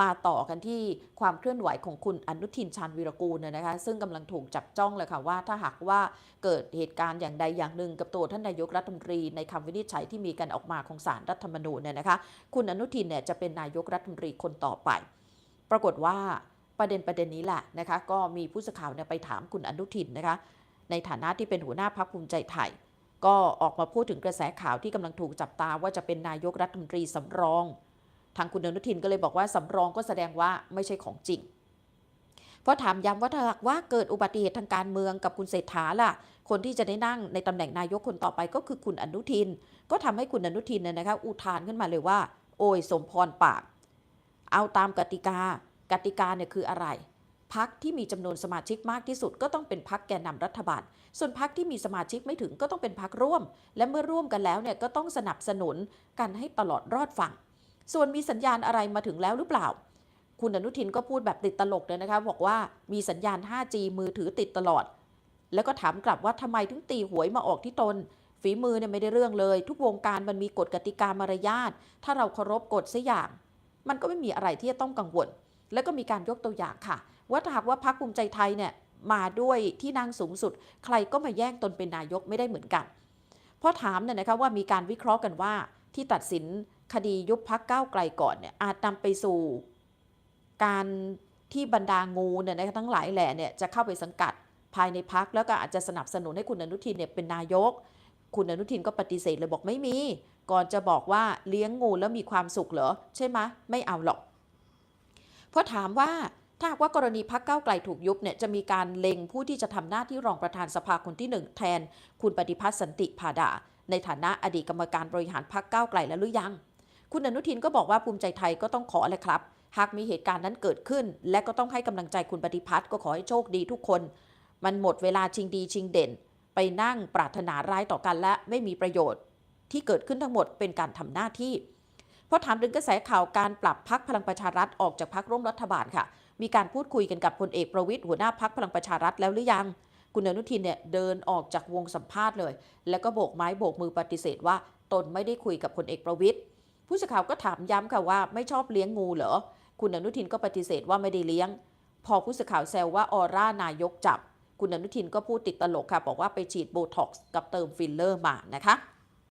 มาต่อกันที่ความเคลื่อนไหวของคุณอนุทินชาญวีรกูลเนี่ยนะคะ ซึ่งกำลังถูกจับจ้องเลยค่ะว่าถ้าหากว่าเกิดเหตุการณ์อย่างใดอย่างหนึ่งกับตัวท่านนายกรัฐมนตรีในคำวินิจฉัยที่มีการออกมาของศาลรัฐธรรมนูญเนี่ยนะคะ คุณอนุทินเนี่ยจะเป็นนายกรัฐมนตรีคนต่อไป ปรากฏว่าประเด็นประเด็นนี้แหละนะคะ ก็มีผู้สื่อข่าวเนี่ยไปถามคุณอนุทินนะคะ ในฐานะที่เป็นหัวหน้าพักภูมิใจไทยก็ออกมาพูดถึงกระแสข่าวที่กำลังถูกจับตาว่าจะเป็นนายกรัฐมนตรีสำรอง ทางคุณอนุทินก็เลยบอกว่าสำรองก็แสดงว่าไม่ใช่ของจริง เพราะถามย้ำว่าถ้าหากว่าเกิดอุบัติเหตุทางการเมืองกับคุณเศรษฐาล่ะ คนที่จะได้นั่งในตำแหน่งนายกคนต่อไปก็คือคุณอนุทิน ก็ทำให้คุณอนุทินเนี่ยนะคะอุทานขึ้นมาเลยว่า โอ้ยสมพรปาก เอาตามกติกา กติกาเนี่ยคืออะไรพักที่มีจำนวนสมาชิกมากที่สุดก็ต้องเป็นพักแกนนำรัฐบาล ส่วนพักที่มีสมาชิกไม่ถึงก็ต้องเป็นพักร่วม และเมื่อร่วมกันแล้วเนี่ยก็ต้องสนับสนุนกันให้ตลอดรอดฝั่ง ส่วนมีสัญญาณอะไรมาถึงแล้วหรือเปล่า คุณอนุทินก็พูดแบบติดตลกเลยนะคะ บอกว่ามีสัญญาณ 5G มือถือติดตลอด แล้วก็ถามกลับว่าทำไมถึงตีหวยมาออกที่ตน ฝีมือเนี่ยไม่ได้เรื่องเลย ทุกวงการมันมีกฎกติกามารยาท ถ้าเราเคารพกฎสัอย่าง มันก็ไม่มีอะไรที่จะต้องกังวล แล้วก็มีการยกตัวอย่างค่ะ ว่าถ้าหากว่าพรรคภูมิใจไทยเนี่ยมาด้วยที่นั่งสูงสุด ใครก็มาแย่งตนเป็นนายกไม่ได้เหมือนกันเพราะถามเนี่ยนะคะว่ามีการวิเคราะห์กันว่าที่ตัดสิน คดียุบพักก้าวไกลก่อนเนี่ยอาจนำไปสู่ การที่บรรดางูเนี่ยนะทั้งหลายแหล่เนี่ยจะเข้าไปสังกัดภายในพักแล้วก็อาจจะสนับสนุนให้คุณอนุทินเนี่ยเป็นนายก คุณอนุทินก็ปฏิเสธเลยบอกไม่มี ก่อนจะบอกว่าเลี้ยงงูแล้วมีความสุขเหรอใช่ไหมไม่เอาหรอก เพราะถามว่าถ้าว่ากรณีพักเก้าไกลถูกยุบเนี่ยจะมีการเล็งผู้ที่จะทำหน้าที่รองประธานสภาคนที่หนึ่งแทน คุณปฏิพัฒน์สันติพาดา ในฐานะอดีตกรรมการบริหารพักเก้าไกลแล้วหรือยัง คุณอนุทินก็บอกว่าภูมิใจไทยก็ต้องขอเลยครับ หากมีเหตุการณ์นั้นเกิดขึ้น และก็ต้องให้กำลังใจคุณปฏิพัฒน์ก็ขอให้โชคดีทุกคน มันหมดเวลาชิงดีชิงเด่น ไปนั่งปรารถนาร้ายต่อกันและไม่มีประโยชน์ ที่เกิดขึ้นทั้งหมดเป็นการทำหน้าที่พอถามถึงกระแสข่าวการปรับพักพลังประชารัฐออกจากพักร่วมรัฐบาลค่ะ มีการพูดคุยกันกับพลเอกประวิตยหัวหน้าพักพลังประชารัฐแล้วหรือยัง คุณอนุทินเนี่ยเดินออกจากวงสัมภาษณ์เลย แล้วก็โบกไม้โบกมือปฏิเสธว่าตนไม่ได้คุยกับพลเอกประวิตย ผู้สื่อข่าวก็ถามย้ำค่ะว่าไม่ชอบเลี้ยงงูเหรอ คุณอนุทินก็ปฏิเสธว่าไม่ได้เลี้ยง พอผู้สื่อข่าวแซวว่าออร่านายกจับ คุณอนุทินก็พูดติดตลกค่ะ บอกว่าไปฉีดโบท็อกซ์กับเติมฟิลเลอร์มานะคะ